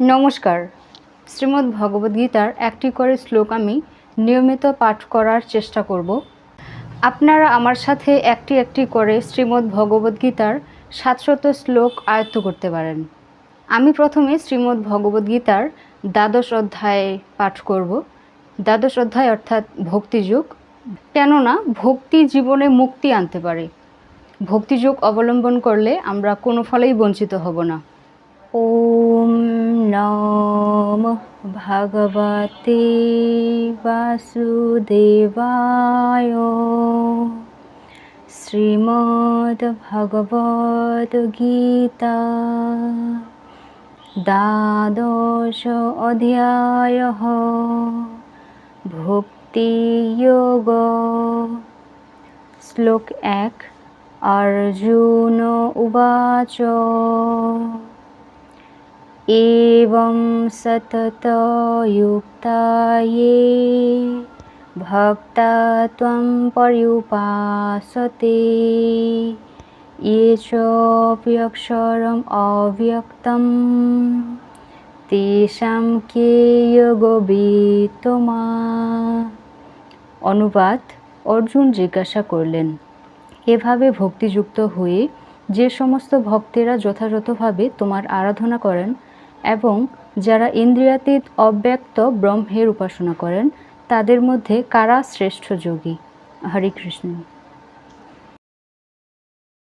নমস্কার। শ্রীমদ্ ভগবদ্গীতার একটি করে শ্লোক আমি নিয়মিত পাঠ করার চেষ্টা করব। আপনারা আমার সাথে একটি একটি করে শ্রীমদ্ ভগবদ্গীতার সাতশত শ্লোক আয়ত্ত করতে পারেন। আমি প্রথমে শ্রীমদ্ ভগবদ্গীতার দ্বাদশ অধ্যায়ে পাঠ করব। দ্বাদশ অধ্যায় অর্থাৎ ভক্তিযুগ। কেননা ভক্তি জীবনে মুক্তি আনতে পারে। ভক্তিযোগ অবলম্বন করলে আমরা কোনো ফলেই বঞ্চিত হব না। নম ভগবতে বাসুদেবায় শ্রীমদ ভগবত গীতা দ্বাদশ অধ্যায় ভক্তি যোগ শ্লোক এক অর্জুন উবাচ एवं सततयुक्ता ये भक्ता त्वं पर्युपासते ये चाप्यक्षरम् अव्यक्तं तेषां के যোগবিত্তমা অনুবাদ অর্জুন জিজ্ঞাসা করলেন এভাবে ভক্তিযুক্ত হয়ে যে সমস্ত ভক্তেরা যথাযথভাবে তোমার আরাধনা করেন এবং যারা ইন্দ্রিয়াতীত অব্যক্ত ব্রহ্মের উপাসনা করেন তাদের মধ্যে কারা শ্রেষ্ঠ যোগী? হরে কৃষ্ণ।